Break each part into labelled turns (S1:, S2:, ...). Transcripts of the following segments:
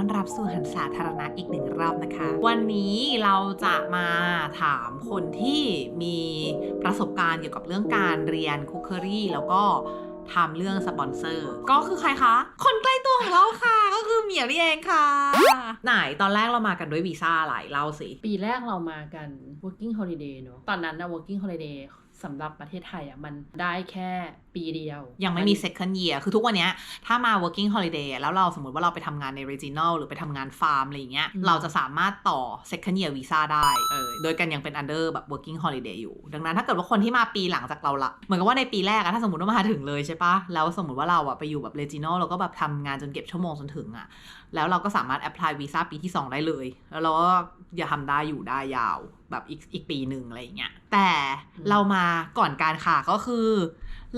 S1: ต้อนรับสู่หันสาธารณะอีกหนึ่งรอบนะคะ วันนี้เราจะมาถามคนที่มีประสบการณ์เกี่ยวกับเรื่องการเรียนคุกเคอรี่แล้วก็ทำเรื่องสปอนเซอร์ ก็คือใครคะ คนใกล้ตัวของเราค่ะ ก็คือเหมียวนี่เองค่ะ ไหนตอนแรกเรามากันด้วยวีซ่าอะไรเล่าสิ
S2: ปีแรกเรามากัน working holiday เนอะตอนนั้นนะ working holiday สำหรับประเทศไทยอะมันได้แค่ปีเดียว
S1: ยังไม่มี second year คือทุกวันเนี้ยถ้ามา working holiday อะแล้วเราสมมติว่าเราไปทำงานใน regional หรือไปทำงานฟาร์มอะไรอย่างเงี้ย เราจะสามารถต่อ second year visa ได้เออโดยกันยังเป็น under แบบ working holiday อยู่ ดังนั้นถ้าเกิดว่าคนที่มาปีหลังจากเราละ เหมือนกับว่าในปีแรกอะถ้าสมมติว่ามาถึงเลยใช่ปะแล้วสมมติว่าเราอะไปอยู่แบบ regional แล้วก็แบบทำงานจนเก็บชั่วโมงจนถึงอะแล้วเราก็สามารถ apply visa ปีที่ 2 ได้เลย แล้วเราก็อย่าทำได้อยู่ได้ยาวแบบอีกอีกปีหนึ่งอะไรอย่างเงี้ยแต่เรามาก่อนการค่ะก็คือ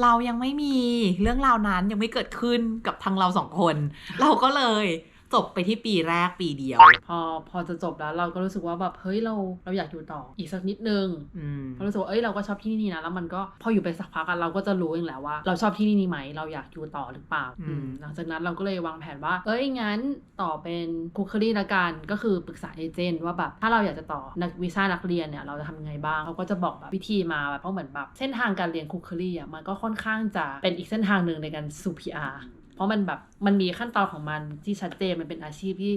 S1: เรายังไม่มีเรื่องราวนั้นยังไม่เกิดขึ้นกับทางเราสองคน เราก็เลย จบไปที่ปีแรกปีเดียว
S2: พอพอจะจบแล้วเราก็รู้สึกว่าแบบเฮ้ยเราเราอยากอยู่ต่ออีกสักนิดนึง
S1: อืม
S2: เพราะรู้สึกว่าเอ้ยเราก็ชอบที่นี่นะแล้วมันก็พออยู่ไปสักพักอะเราก็จะรู้เองแหละว่า เราชอบที่นี่ไหมเราอยากอยู่ต่อหรือเปล่า
S1: อืม
S2: อืมหลังจากนั้นเราก็เลยวางแผนว่า เอ้ยงั้นต่อเป็นคุกคลี่ละกันก็คือปรึกษาเอเจนต์ว่าแบบถ้าเราอยากจะต่อนักวีซ่านักเรียนเนี่ยเราจะทำยังไงบ้างเขาก็จะบอกแบบวิธีมาแบบเพราะเหมือนแบบเส้นทางการเรียนคุกคลี่อะมันก็ค่อนข้างจะเป็นอีกเส้นทางหนึ่งในการสู่ PR เพ ราะมันแบบมันมีขั้นตอนของมันที่ชัดเจนมันเป็นอาชีพที่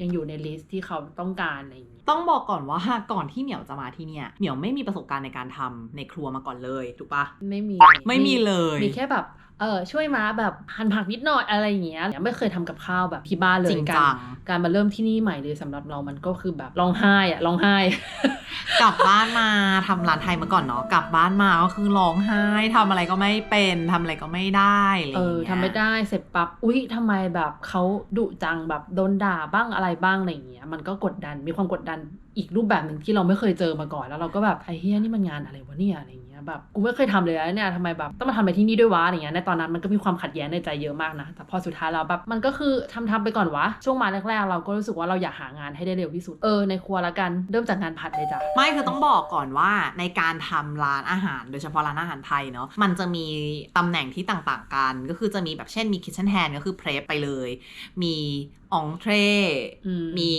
S2: ยังอยู่ในลิสต์ที่เขาต้องการอะไรอย่างนี้
S1: ต้องบอกก่อนว่าก่อนที่เหมียวจะมาที่เนี่ยเหมียวไม่มีประสบการณ์ในการทำในครัวมาก่อนเลยถูกปะ
S2: ไม่มี
S1: ไม่มีเลย
S2: มีแค่แบบเออช่วยมาแบบหั่นผักนิดหน่อยอะไรอย่างเงี้ยไม่เคยทำกับข้าวแบบที่บ้านเลย
S1: จริง
S2: กา
S1: จั
S2: รงการมาเริ่มที่นี่ใหม่เลยสำหรับเรามันก็คือแบบร้องไห้อะร้องไห้
S1: กลับบ้านมาทำร้านไทยมาก่อนเนาะกลับบ้านมาก็คือร้องไห้ทำอะไรก็ไม่เป็นทำอะไรก็ไม่ได้อะไร
S2: เอย่ย
S1: เออ
S2: ทำไม่ได้เสร็จปั๊บอุ๊ยทำไมแบบเขาดุจังแบบโดนด่าบ้างอะไรบ้างอะไรอย่างเงี้ยมันก็กดดันมีความกดดันอีกรูปแบบหนึ่งที่เราไม่เคยเจอมาก่อน แล้วเราก็แบบไอ้เฮียนี่มันงานอะไรวะเนี่ยอะไรอย่างเงี้ย แบบกูไม่เคยทำเลยนะเนี่ยทำไมแบบต้องมาทำอะไรที่นี่ด้วยวะอะไรเงี้ยในตอนนั้นมันก็มีความขัดแย้งในใจเยอะมากนะแต่พอสุดท้ายแล้วแบบมันก็คือทำทำไปก่อนวะช่วงมาแรกๆ เราก็รู้สึกว่าเราอยากหางานให้ได้เร็วที่สุดเออในครัวละกันเริ่มจากงานผัดเลยจ้ะ
S1: ไม่คือต้องบอกก่อนว่าในการทำร้านอาหาร โดยเฉพาะร้านอาหารไทยเนาะมันจะมีตำแหน่งที่ต่างๆกัน ก็คือจะมีแบบเช่นมีคิ t เช่นแ a นก็คือเพรสไปเลย มี องเทร
S2: อืม
S1: มี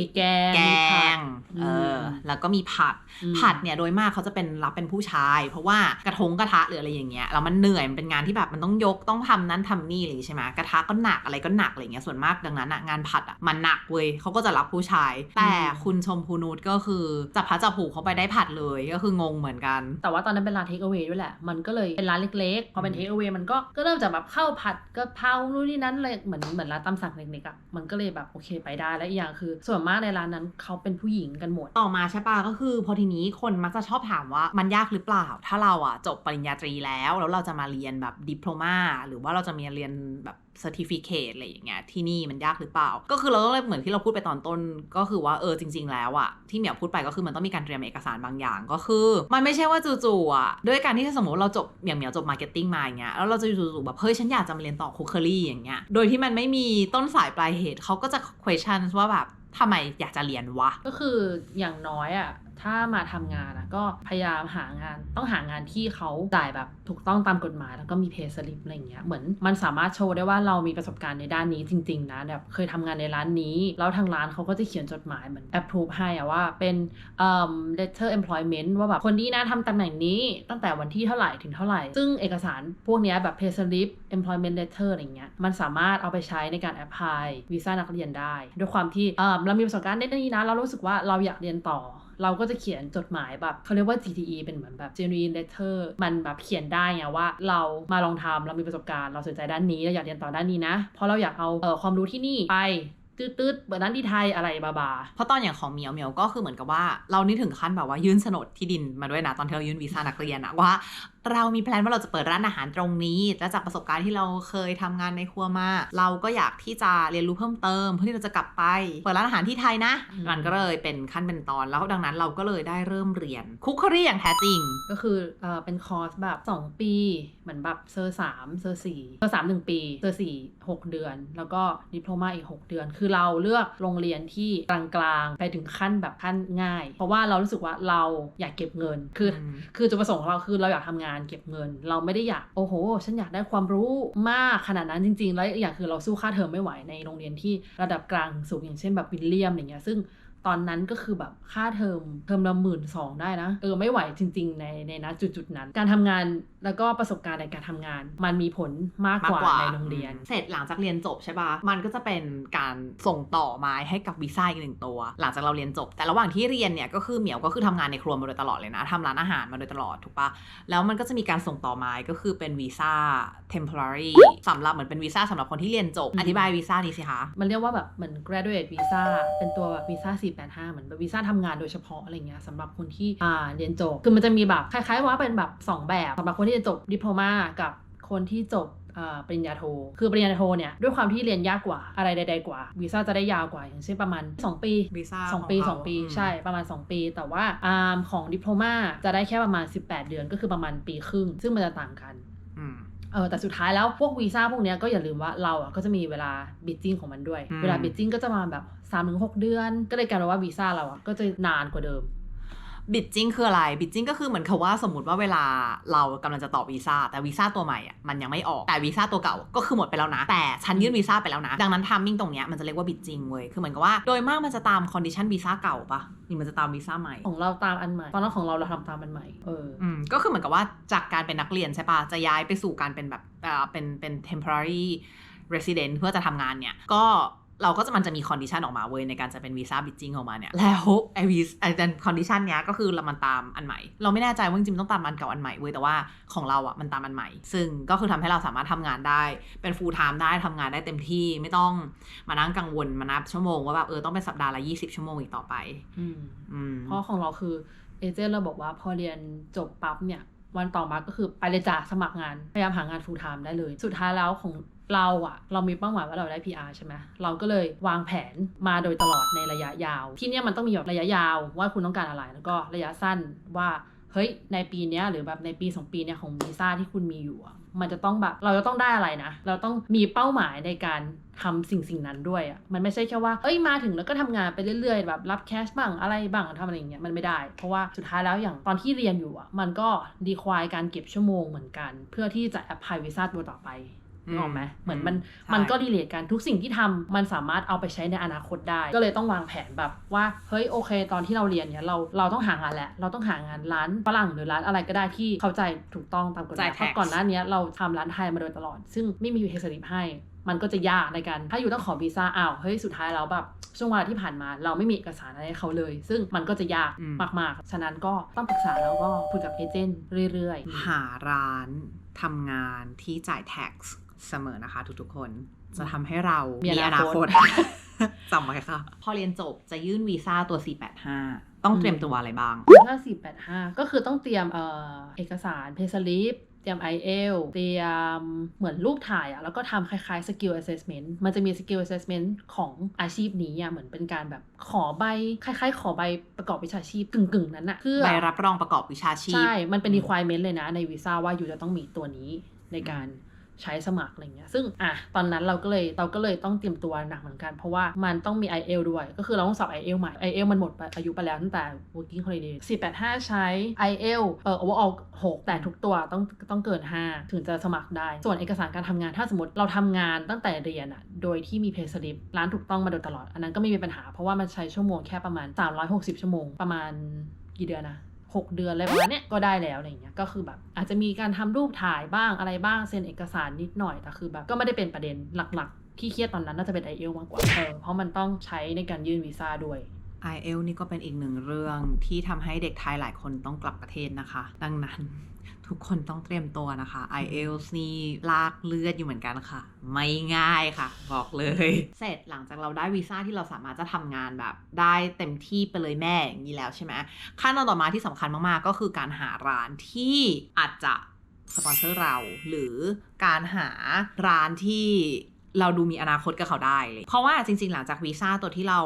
S2: มีแกง
S1: แก
S2: มีผัด
S1: ง
S2: อืม
S1: เออแล้วก็มีผัด
S2: อืม
S1: ผัดเนี่ยโดยมากเขาจะเป็นรับเป็นผู้ชาย เพราะว่ากระทงกระทะหรืออะไรอย่างเงี้ยแล้วมันเหนื่อยมันเป็นงานที่แบบมันต้องยกต้องทำนั้นทำนี่อะไรอย่างงี้ใช่ไหมกระทะก็หนักอะไรก็หนักอะไรอย่างเงี้ยส่วนมากดังนั้นอะงานผัดอะมันหนักเว้ยเขาก็จะรับผู้ชาย แต่คุณชมพูนูตก็คือจับพระจับผูเขาไปได้ผัดเลยก็คืองงเหมือนกัน
S2: แต่ว่าตอนนั้นเป็นร้านเทคเอา a y ด้วยแหละ มันก็เลยเป็นร้านเล็กๆพอเป็นเทคเอา a y มันก็ก็เริ่มจากแบบข้าวผัดกะเพรานู่นนี่นั่นเลยเหมือนเหมือนร้านตามสั่งเล็กๆอะมันก็เลยแบบโอเคไปได้และอีกอย่างคือ ส่วนมากในร้านนั้นเขาเป็นผู้หญิงกันหมด
S1: ต่อมาใช่ปะก็คือ พอทีนี้คนมักจะชอบถามว่ามันยากหรือเปล่า ถ้าเราอะจบปริญญาตรีแล้ว แล้วเราจะมาเรียนแบบดิปโลมาหรือว่าเราจะมีเรียนแบบเซอร์ติฟิเคตอะไรอย่างเงี้ยที่นี่มันยากหรือเปล่า ก็คือเราต้องเลยเหมือนที่เราพูดไปตอนต้น ก็คือว่าเออจริง ๆ แล้วอะที่เหมียวพูดไปก็คือมันต้องมีการเตรียมเอกสารบางอย่างก็คือ มันไม่ใช่ว่าจู่ๆอะด้วยการที่สมมติเราจบอย่างเหมียวจบมาร์เก็ตติ้งมาอย่างเงี้ยแล้วเราจะจู่ๆแบบเฮ้ยฉันอยากจะมาเรียนต่อคุกเคอรี่อย่างเงี้ยโดยที่มันไม่มีต้นสายปลายเหตุเขาก็จะ question ว่าแบบทำไมอยากจะเรียนวะ
S2: ก็คืออย่างน้อยอะ ถ้ามาทำงานอะก็พยายามหางานต้องหางานที่เขาจ่ายแบบถูกต้องตามกฎหมาย แล้วก็มีเพย์สลิปอะไรอย่างเงี้ยเหมือนมันสามารถโชว์ได้ว่าเรามีประสบการณ์ในด้านนี้จริง ๆ นะแบบเคยทำงานในร้านนี้ แล้วทางร้านเขาก็จะเขียนจดหมายเหมือน approve ให้อะว่าเป็นเอ่อ letter employment ว่าแบบคนนี้นะทำตำแหน่งนี้ตั้งแต่วันที่เท่าไหร่ถึงเท่าไหร่ ซึ่งเอกสารพวกนี้แบบ pay slip employment letter อะไรเงี้ยมันสามารถเอาไปใช้ในการ apply วีซ่านักเรียนได้ ด้วยความที่เอ่อเรามีประสบการณ์ในด้านนี้นะ เรารู้สึกว่าเราอยากเรียนต่อ เราก็จะเขียนจดหมายแบบเขาเรียกว่า GTE เป็นเหมือนแบบ genuine letter มันแบบเขียนได้ไงว่า เรามาลองทำเรามีประสบการณ์ เราสนใจด้านนี้เราอยากเรียนต่อด้านนี้นะ เพราะเราอยากเอาเออความรู้ที่นี่ไป ตืดๆเปิดร้านที่ไทยอะไรบาบา
S1: เพราะตอนอย่างของเหมียวเหมียวก็คือเหมือนกับว่า เรานี่ถึงขั้นแบบว่ายื่นโฉนดที่ดินมาด้วยนะตอนที่เรายื่นวีซ่านักเรียนอะว่า เรามีแพลนว่าเราจะเปิดร้านอาหารตรงนี้ และจากประสบการณ์ที่เราเคยทำงานในครัวมา เราก็อยากที่จะเรียนรู้เพิ่มเติม เพื่อที่เราจะกลับไปเปิดร้านอาหารที่ไทยนะ
S2: อืม
S1: มันก็เลยเป็นขั้นเป็นตอนแล้วดังนั้นเราก็เลยได้เริ่มเรียนคุกคอรี่อย่างแท้จริง
S2: ก็คือเอ่อเป็นคอร์สแบบ 2 ปีเหมือนแบบเซอร์สามเซอร์สี่เซอร์สามหนึ่งปีเซอร์สี่หกเดือน แล้วก็ดิพโลมาอีก 6 เดือนคือคือเราเลือกโรงเรียนที่กลางๆ ไปถึงขั้นแบบขั้นง่าย เพราะว่าเรารู้สึกว่าเราอยากเก็บเงิน คืออ
S1: ม
S2: คือจุดประสงค์ของเราคือเราอยากทำงานเก็บเงิน เราไม่ได้อยากโอ้โห ฉันอยากได้ความรู้มากขนาดนั้นจริง ๆ แล้วอีกอย่างคือเราสู้ค่าเทอมไม่ไหวในโรงเรียนที่ระดับกลางถึงสูงอย่างเช่นแบบวิลเลียมอย่างเงี้ยซึ่ง ตอนนั้นก็คือแบบค่าเทอมเทอมละหมื่นสองได้นะ เออไม่ไหวจริง ๆ ในในณจุดๆนั้น การทำงานแล้วก็ประสบการณ์ในการทำงาน มันมีผลมากกว่าในโรงเรียน
S1: เสร็จหลังจากเรียนจบใช่ปะมันก็จะเป็นการส่งต่อไม้ให้กับวีซ่าอีกหนึ่งตัว หลังจากเราเรียนจบ แต่ระหว่างที่เรียนเนี่ยก็คือเหมียวก็คือทำงานในครัวมาโดยตลอดเลยนะทำร้านอาหารมาโดยตลอดถูกปะแล้วมันก็จะมีการส่งต่อไม้ก็คือเป็นวีซ่า temporary สำหรับเหมือนเป็นวีซ่าสำหรับคนที่เรียนจบ
S2: อืม
S1: อธิบายวีซ่านี้สิคะ
S2: มันเรียกว่าแบบเหมือน graduate visa เป็นตัวแบบวีซ่า485 เหมือนแบบวีซ่าทำงานโดยเฉพาะอะไรเงี้ยสำหรับคนที่อ่าเรียนจบ คือมันจะมีแบบคล้ายๆว่าเป็นแบบ 2 แบบสำหรับคนที่จะจบดิโพมากับคนที่จบอ่าปริญญาโท คือปริญญาโทเนี่ยด้วยความที่เรียนยากกว่าอะไรใด ๆ กว่าวีซ่าจะได้ยาวกว่า อย่างเช่นประมาณ 2 ปี
S1: วีซ่า
S2: สองปี
S1: ขเขา
S2: สองปี
S1: อืม
S2: ใช่ประมาณ 2 ปี แต่ว่าอาร์มของดิโพมาจะได้แค่ประมาณ 18 เดือนก็คือประมาณปีครึ่ง ซึ่งมันจะต่างกัน
S1: อืม
S2: เออแต่สุดท้ายแล้วพวกวีซ่าพวกเนี้ยก็อย่าลืมว่าเราอะก็จะมีเวลาบิดจิ้งของมันด้วย
S1: อืม
S2: เวลาบิดจิ้งก็จะมาแบบ3าถึงหเดือน ก็เลยกลายเป็นว่าวีซ่าเราอะก็จะนานกว่าเดิม
S1: บิดจิ้งคืออะไรบิดจิ้งก็คือเหมือนกับว่าสมมติว่าเวลาเรากำลังจะต่อวีซ่าแต่วีซ่าตัวใหม่อะมันยังไม่ออกแต่วีซ่าตัวเก่าก็คือหมดไปแล้วนะ แต่ฉันยื่นวีซ่าไปแล้วนะ ดังนั้นทามมิ่งตรงเนี้ยมันจะเรียกว่าบิดจิ้งเว้ยคือเหมือนกับว่าโดยมากมันจะตามคอนดิชันวีซ่าเก่าปะหรือมันจะตามวีซ่าใหม่
S2: ของเราตามอันใหม่ตอนนั้นของเราเราทำตามอันใหม่เออ
S1: อืมก็คือเหมือนกับว่าจากการเป็นนักเรียนใช่ปะจะย้ายไปสู่การเป็นแบบเอ่อเป็นเป็น temporary resident เพื่อจะทำงานเนี่ยก็ เราก็จะมันจะมีคอนดิชันออกมาเว้ยในการจะเป็นวีซ่าบิ d จิ้งออกมาเนี่ย แล้วไอวีไอเป็นคอนดิชันเนี้ยก็คือเรามันตามอันใหม่ เราไม่แน่ใจว่าจริงๆมันต้องตามอันเก่าอันใหม่เว้ยแต่ว่าของเราอะมันตามอันใหม่ ซึ่งก็คือทำให้เราสามารถทำงานได้เป็น full time ได้ทำงานได้เต็มที่ไม่ต้องมานั่งกังวลมานับชั่วโมงว่าแบบเออต้องเป็นสัปดาห์ละ20ชั่วโมงอีกต่อไป
S2: อืม
S1: อืม
S2: เพราะของเราคือเอเจนต์เราบอกว่าพอเรียนจบปั๊บเนี่ยวันต่อมาก็คือไปเลยจ้าสมัครงาน พยายามหางาน full time ได้เลย สุดท้ายแล้วของ เราอะเรามีเป้าหมายว่าเราได้ PR ใช่ไหมเราก็เลยวางแผนมาโดยตลอดในระยะยาว ที่เนี่ยมันต้องมีแบบระยะยาวว่าคุณต้องการอะไร แล้วก็ระยะสั้นว่าเฮ้ยในปีเนี้ยหรือแบบในปี2ปีเนี่ยของวีซ่าที่คุณมีอยู่อะมันจะต้องแบบเราจะต้องได้อะไรนะ เราต้องมีเป้าหมายในการทำสิ่งสิ่งนั้นด้วยอะมันไม่ใช่แค่ว่าเอ้ยมาถึงแล้วก็ทำงานไปเรื่อยๆแบบรับแคชบ้างอะไรบ้างทำอะไรอย่างเงี้ยมันไม่ได้ เพราะว่าสุดท้ายแล้วอย่างตอนที่เรียนอยู่อะมันก็ดีควายการเก็บชั่วโมงเหมือนกัน เพื่อที่จะแอพพลายวีซ่าตัวต่อไป นึกออกไหมเหมือนมัน
S1: ใช่
S2: มันก็ดีเลทกันทุกสิ่งที่ทำมันสามารถเอาไปใช้ในอนาคตได้ ก็เลยต้องวางแผนแบบว่าเฮ้ยโอเค ตอนที่เราเรียนเนี่ยเราเราต้องหางานแหละ เราต้องหางานร้านฝรั่งหรือร้านอะไรก็ได้ที่เข้าใจถูกต้องตามกฎหมาย
S1: จ่าย
S2: เพราะ
S1: tax
S2: ก่อนหน้าเนี้ยเราทำร้านไทยมาโดยตลอด ซึ่งไม่มีเฮสลิปให้มันก็จะยากในการ ถ้าอยู่ต้องขอวีซ่าอ้าว เฮ้ย สุดท้ายแล้วแบบช่วงเวลาที่ผ่านมา เราไม่มีเอกสารอะไรให้เขาเลย ซึ่งมันก็จะยาก
S1: อืม
S2: มาก ๆ ฉะนั้นก็ต้องปรึกษาแล้วก็คุยกับเอเจนต์เรื่อย ๆ
S1: หาร้านทำงานที่จ่าย tax เสมอนะคะ ทุกๆคนจะทำให้เรา
S2: มี
S1: มี
S2: อ
S1: อ
S2: นา
S1: นา
S2: ค
S1: ค
S2: ต
S1: ตจำไว้ค่ะ พอเรียนจบจะยื่นวีซ่าตัว 485 ต้องเตรียมตัวอะไรบ้าง
S2: ถ้า485 ก็คือต้องเตรียมเอ่อเอกสารเพย์สลิปเตรียม IEL เตรียมเหมือนรูปถ่ายอะแล้วก็ทำคล้ายๆ skill assessment มันจะมี skill assessment ของอาชีพนี้อะเหมือนเป็นการแบบขอใบ คล้ายๆ ขอใบประกอบวิชาชีพกึ่งๆ นั้นอะเพื่อ
S1: ใบรับรองประกอบวิชาชีพ
S2: ใช่ มันเป็น
S1: อืม
S2: requirement เลยนะในวีซ่าว่าอยู่จะต้องมีตัวนี้ในการ ใช้สมัครอะไรเงี้ยซึ่งอะตอนนั้นเราก็เลยเราก็เลยต้องเตรียมตัวหนักเหมือนกัน เพราะว่ามันต้องมี i อ l ด้วย ก็คือเราต้องสอบ i อ l ใหม่ i อ l มันหมดอายุไปแล้วตั้งแต่ working holiday 485 ใช้ i อ l เอ่อ overall 6 แต่ทุกตัวต้องต้องเกิน 5 ถึงจะสมัครได้ ส่วนเอกสารการทำงานถ้าสมมติเราทำงานตั้งแต่เรียนอะโดยที่มี pay slip ร้านถูกต้องมาโดยตลอด อันนั้นก็ไม่มีปัญหาเพราะว่ามันใช้ชั่วโมงแค่ประมาณ 360 ชั่วโมงประมาณกี่เดือนนะ 6 เดือนอะไรประมาณเนี้ยก็ได้แล้วอะไรเงี้ยก็คือแบบอาจจะมีการทำรูปถ่ายบ้างอะไรบ้างเซ็นเอกสารนิดหน่อยแต่คือแบบก็ไม่ได้เป็นประเด็นหลักๆ ที่เครียดตอนนั้นน่าจะเป็นไอเอลมากกว่าเออเพราะมันต้องใช้ในการยื่นวีซ่าด้วย
S1: i อ l นี่ก็เป็นอีกหนึ่งเรื่องที่ทำให้เด็กไทยหลายคนต้องกลับประเทศนะคะ ดังนั้น ทุกคนต้องเตรียมตัวนะคะ i อ l นี่ลากเลือดอยู่เหมือนกันค่ะ ไม่ง่ายค่ะ บอกเลย เสร็จหลังจากเราได้วีซ่าที่เราสามารถจะทำงานแบบ ได้เต็มที่ไปเลยแม่อย่างนี้แล้วใช่ไหมขั้นตอนต่อมาที่สำคัญมากๆ ก็คือการหาร้านที่อาจจะสปอนเซอร์เรา หรือการหาร้านที่ เราดูมีอนาคตกับเขาได้เลย เพราะว่าจริง ๆ หลังจากวีซ่าตัวที่เรา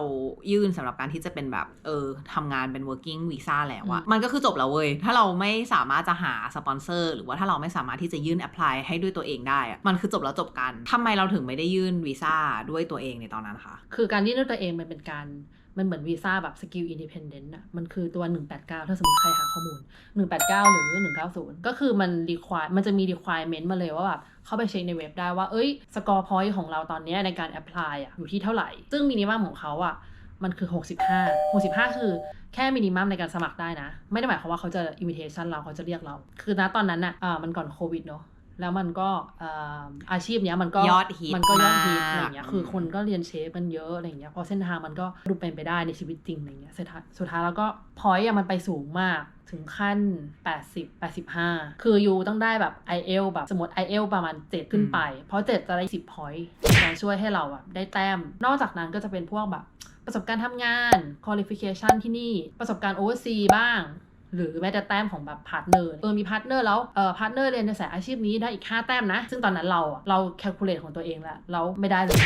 S1: ยื่นสำหรับการที่จะเป็นแบบเออทำงานเป็น working visa แล้วอะมันก็คือจบแล้วเว้ย ถ้าเราไม่สามารถจะหาสปอนเซอร์หรือว่าถ้าเราไม่สามารถที่จะยื่น apply ให้ด้วยตัวเองได้อะมันคือจบแล้วจบกันทำไมเราถึงไม่ได้ยื่นวีซ่าด้วยตัวเองในตอนนั้นคะ
S2: คือการยื่นด้วยตัวเองมันเป็นการมันเหมือนวีซ่าแบบสกิลอินดิเพนเดนต์อะมันคือตัว 189 ถ้าสมมติใครหาข้อมูล 189 หรือ 190 ก็คือมัน require มันจะมี requirement มาเลยว่าแบบ เข้าไปเช็คในเว็บได้ว่า เอ้ย สกอร์พอยต์ของเราตอนนี้ในการแอพพลายอะอยู่ที่เท่าไหร่ ซึ่งมินิมัมของเขาอะมันคือ 65 65 คือแค่มินิมัมในการสมัครได้นะ ไม่ได้หมายความว่าเขาจะอิมิเทชันเราเขาจะเรียกเรา คือณตอนนั้นอะอ่ามันก่อนโควิดเนาะ แล้วมันก็เอ่ออาชีพเนี้ยมันก็
S1: ยอดฮิต
S2: มันก็ยอดฮิต
S1: มาก
S2: อะไรอย่างเงี้ยคือคนก็เรียนเชฟกันเยอะอะไรอย่างเงี้ยพอเส้นทางมันก็ดูเป็นไปได้ในชีวิตจริงอะไรเงี้ยสุดท้ายสุดท้ายแล้วก็พอยต์อะมันไปสูงมากถึงขั้น 80 85 คือยูต้องได้แบบ i อ l แบบสมมติ i อ l ประมาณ 7 ขึ้นไป เพราะ 7 จะได้ 10พอยต์การช่วยให้เราอะได้แต้ม นอกจากนั้นก็จะเป็นพวกแบบประสบการณ์ทำงาน qualification ที่นี่ ประสบการณ์ oversea บ้าง หรือแม้แต่แต้มของแบบพาร์ทเนอร์เออมีพาร์ทเนอร์แล้วเออพาร์ทเนอร์เรียนในสายอาชีพนี้ได้อีก 5 แต้มนะ ซึ่งตอนนั้นเราอะเราแคลคูลเลตของตัวเองแล้วเราไม่ได้เลย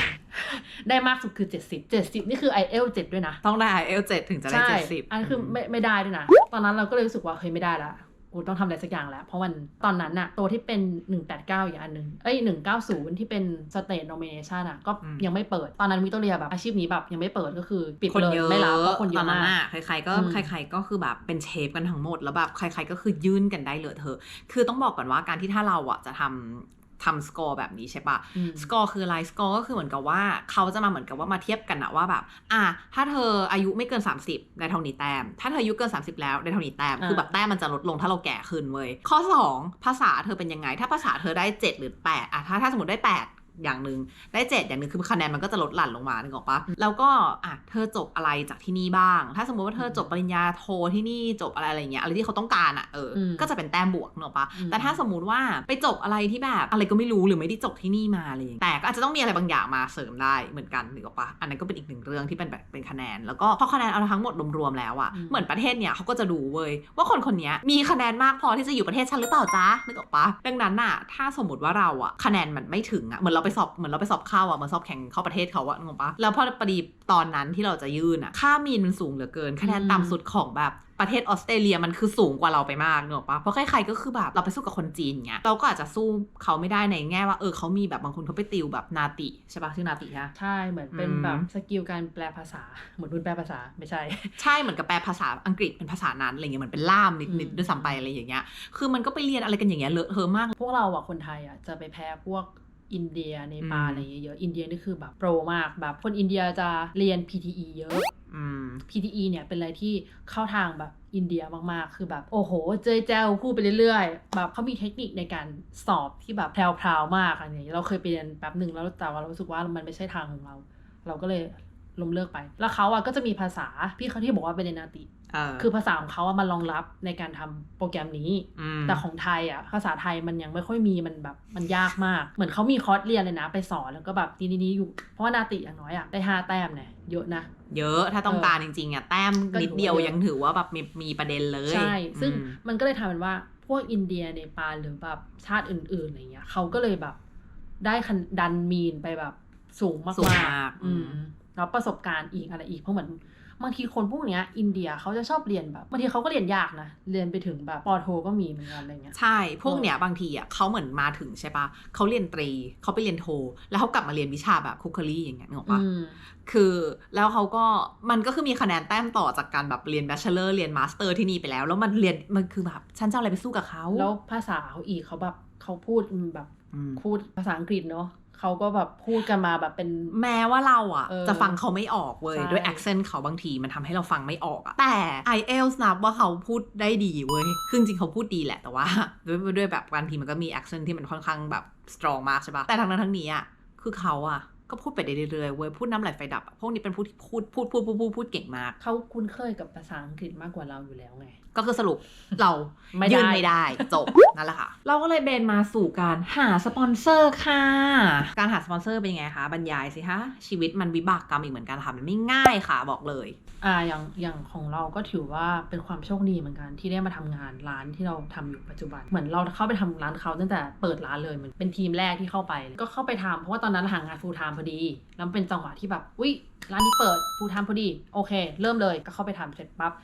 S2: ได้มากสุดคือ 70 70 นี่คือ i อ l 7ด้วยนะ
S1: ต้องได้ IELTS 7ถึงจะได้
S2: ใช่
S1: เจ็ดสิบ
S2: อันคือไม่ไม่ได้ด้วยนะ ตอนนั้นเราก็เลยรู้สึกว่าเฮ้ยไม่ได้ละ กูต้องทำอะไรสักอย่างแล้ว เพราะมันตอนนั้นน่ะตัวที่เป็น 189 อีกอันหนึ่งเอ้ย 190 ที่เป็น state nomination อะก็ยังไม่เปิด ตอนนั้นวิตอเรียแบบอาชีพนี้แบบยังไม่เปิดก็คือปิด
S1: คน
S2: เลย
S1: เยอะ
S2: ไม่รับเพราะคนเย
S1: ตอน
S2: อะ
S1: นั้น
S2: มาก
S1: อะใครๆก็
S2: อืม
S1: ใครๆก็คือแบบเป็นเชฟกันทั้งหมดแล้วแบบใครๆก็คือยื่นกันได้เลยเธอะคือต้องบอกก่อนว่าการที่ถ้าเราอะจะทำ ทำสกอร์แบบนี้ใช่ปะ
S2: อืม
S1: สกอร์คืออะไรสกอร์ก็คือเหมือนกับว่าเขาจะมาเหมือนกับว่ามาเทียบกันนะว่าแบบ อะถ้าเธออายุไม่เกิน 30ได้เท่านี้แต้ม ถ้าเธออายุเกิน 30 แล้วได้เท่านี้แต้ม
S2: อ่า
S1: คือแบบแต้มมันจะลดลงถ้าเราแก่ขึ้นเว้ยข้อ 2 ภาษาเธอเป็นยังไง ถ้าภาษาเธอได้ 7 หรือ 8อะถ้าถ้าสมมติได้ 8 อย่างหนึ่งได้7อย่างหนึ่งคือคะแนนมันก็จะลดหลั่นลงมานึกออกปะแล้วก็อะเธอจบอะไรจากที่นี่บ้าง ถ้าสมมติว่าเธอจบปริญญาโทที่นี่จบอะไรอะไรเงี้ยอะไรที่เขาต้องการอะเอออ
S2: ม
S1: ก็จะเป็นแต้มบวกนึกออกปะ
S2: อืม
S1: แต่ถ้าสมมติว่าไปจบอะไรที่แบบอะไรก็ไม่รู้หรือไม่ได้จบที่นี่มาอะไรอย่างเลยแต่ก็อาจจะต้องมีอะไรบางอย่างมาเสริมได้เหมือนกันนึกออกปะอันนั้นก็เป็นอีกหนึ่งเรื่องที่เป็นแบบเป็นคะแนน แล้วก็พอคะแนนเอาทั้งหมดรวมๆแล้วอะ
S2: อืม
S1: เหมือนประเทศเนี่ยเขาก็จะดูเว้ยว่าคนคนนี้มีคะแนนมากพอที่จะอยู่ประเทศฉันหรือเปล่าจ๊ะนึกออกปะดังนั้นน่ะถ้าสมมติว่าเราอะคะแนนมันไม่ถึงอะเหมือนเราไปสอบเหมือนเราไปสอบเข้าอะเหมือนสอบแข่งเข้าประเทศเขาอะนึกออกปะแล้วพอพอดีตอนนั้นที่เราจะยื่นอะค่ามีนมันสูงเหลือเกินคะแนนต่ำสุดของแบบประเทศออสเตรเลียมันคือสูงกว่าเราไปมากเนกอะปะเพราะใครๆก็คือแบบเราไปสู้กับคนจีนเงี้ยเราก็อาจจะสู้เขาไม่ได้ในแง่ว่าเออเขามีแบบบางคนเขาไปติวแบบนาติใช่ปะชื่อนาติใช่ปะ
S2: ใช่เหมือนเป็น
S1: อืม
S2: แบบสกิลการแปลภาษาเหมือนรุ่นแปลภาษาไม่ใช่
S1: ใช่เหมือนกับแปลภาษาอังกฤษเป็นภาษานั้นอะไรเงี้ยเหมือนเป็นล่ามนิด
S2: อืม
S1: ๆด้วยซ้ำไปอะไรอย่างเงี้ยคือมันก็ไปเรียนอะไรกันอย่างเงี้ยเลอะเทอะมาก
S2: พวกเราอะคนไทยอะจะไปแพ้พวก อินเดียเนปาล
S1: อืม
S2: อะไรเยอะๆอินเดียนี่คือแบบโปรมากแบบคนอินเดียจะเรียน PTE เยอะ
S1: อืม
S2: PTE เนี่ยเป็นอะไรที่เข้าทางแบบอินเดียมากๆ คือแบบโอ้โห เจยแจวพูดไปเรื่อยๆ แบบเขามีเทคนิคในการสอบที่แบบแพรวๆมากอะไรอย่างเงี้ยเราเคยไปเรียนแป๊บหนึ่งแล้วแต่ว่าเรารู้สึกว่ามันไม่ใช่ทางของเรา เราก็เลยล้มเลิกไป แล้วเขาอะก็จะมีภาษาพี่เขาที่บอกว่าเป็นเรนนาติ
S1: เออ
S2: คือภาษาของเขาอะมันรองรับในการทำโปรแกรมนี้
S1: ม
S2: แต่ของไทยอะภาษาไทยมันยังไม่ค่อยมีมันแบบมันยากมาก เหมือนเขามีคอร์สเรียนเลยนะ ไปสอนแล้วก็แบบนี่นี่อยู่ เพราะว่านาติอย่างน้อยอะได้ห้าแต้มเนี่ยเยอะนะ
S1: เยอะถ้าต้องการจริงๆอะแต้ม
S2: ก็ถื
S1: นิ
S2: อ
S1: ด
S2: ว่า
S1: เดียว
S2: เยอะ
S1: ยังถือว่าแบบมีมีประเด็นเลย
S2: ใช่ซึ่ง
S1: อืม
S2: มันก็เลยทำเป็นว่าพวกอินเดียเนปาลหรือแบบชาติอื่น ๆอะไรเงี้ยเขาก็เลยแบบได้คันดันมีนไปแบบสูงมาก
S1: สูง
S2: ๆ
S1: มาก
S2: อืมแล้วประสบการณ์อีกอะไรอีกเพราะเหมือน บางทีคนพวกเนี้ยอินเดียเขาจะชอบเรียนแบบบางทีเขาก็เรียนยากนะ เรียนไปถึงแบบปอโทก็มีเหมือนกันอะไรเงี้ย
S1: ใช่พวกเนี้ยบางทีอะเขาเหมือนมาถึงใช่ปะเขาเรียนตรีเขาไปเรียนโท แล้วเขากลับมาเรียนวิชาแบบคุกคลี่อย่างเงี้ยนึกออกปะ
S2: อืม
S1: คือแล้วเขาก็มันก็คือมีคะแนนแต้มต่อจากการแบบเรียน b บ c h เ l o r เรียนมาสเตอร์ที่นี่ไปแล้ว แล้วมันเรียนมันคือแบบฉันจะเอาอะไรไปสู้กับเขา
S2: แล้วภาษาเขาอีกเขาแบบเขาพูดแบบ
S1: อืม
S2: พูดภาษาอังกฤษเนาะ เขาก็แบบพูดกันมาแบบเป็น
S1: แม้ว่าเราอะ
S2: เออ
S1: จะฟังเขาไม่ออกเว้ย
S2: ใช่
S1: ด้วย accent เขาบางทีมันทำให้เราฟังไม่ออกอะแต่ IELTS นับว่าเขาพูดได้ดีเว้ยคือจริงๆเขาพูดดีแหละแต่ว่า ด้วยด้วยแบบบางทีมันก็มี accent ที่มันค่อนข้างแบบ strong มากใช่ปะแต่ทั้งนั้นทั้งนี้อะคือเขาอะ ก็พูดไปได้เรื่อยๆเว้ยพูดน้ำไหลไฟดับอะพวกนี้เป็นผู้ที่พูดพูดพูดพูดพูดพูดเก่งมาก
S2: เขาคุ้นเคยกับภาษาอังกฤษมากกว่าเราอยู่แล้วไง
S1: ก็คือสรุปเรา
S2: ไม่ได้
S1: ยื่นไม่ได้ จบ นั่นแหละค่ะ เราก็เลยเบนมาสู่การหาสปอนเซอร์ค่ะ การหาสปอนเซอร์เป็นยังไงคะ บรรยายสิคะ ชีวิตมันวิบากกรรมอีกเหมือนกันค่ะมันไม่ง่ายค่ะบอกเลย
S2: อ่าอย่างอย่างของเราก็ถือว่าเป็นความโชคดีเหมือนกันที่ได้มาทำงานร้านที่เราทำอยู่ปัจจุบัน เหมือนเราเข้าไปทำร้านเขาตั้งแต่เปิดร้านเลยเหมือนเป็นทีมแรกที่เข้าไป ก็เข้าไปทำเพราะว่าตอนนั้นหางาน full time พอดี แล้วเป็นจังหวะที่แบบอุ้ยร้านนี้เปิด full time พอดี โอเค เริ่มเลยก็เข้าไปทำเสร็จปั๊บ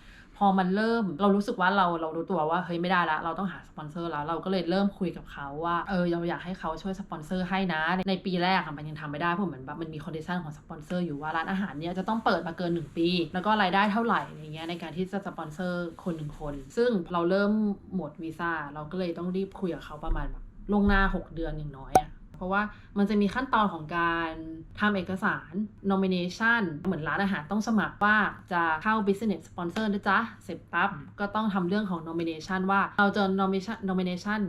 S2: พอมันเริ่มเรารู้สึกว่าเราเรารู้ตัวว่าเฮ้ยไม่ได้ละเราต้องหาสปอนเซอร์แล้วเราก็เลยเริ่มคุยกับเขาว่าเออเราอยากให้เขาช่วยสปอนเซอร์ให้นะ ในปีแรกมันยังทำไม่ได้เพราะเหมือนแบบมันมีคอนดิชันของสปอนเซอร์อยู่ว่าร้านอาหารเนี้ยจะต้องเปิดมาเกิน 1 ปี แล้วก็รายได้เท่าไหร่อะไรเงี้ยในการที่จะสปอนเซอร์คนหนึ่งคน ซึ่งเราเริ่มหมดวีซ่าเราก็เลยต้องรีบคุยกับเขาประมาณแบบลงหน้า 6 เดือนอย่างน้อยอะ เพราะว่ามันจะมีขั้นตอนของการทำเอกสาร nomination เหมือนร้านอาหารต้องสมัครว่าจะเข้า business sponsor นะจ๊ะ เสร็จปั๊บก็ต้องทำเรื่องของ nomination ว่าเราจะ nomination nomination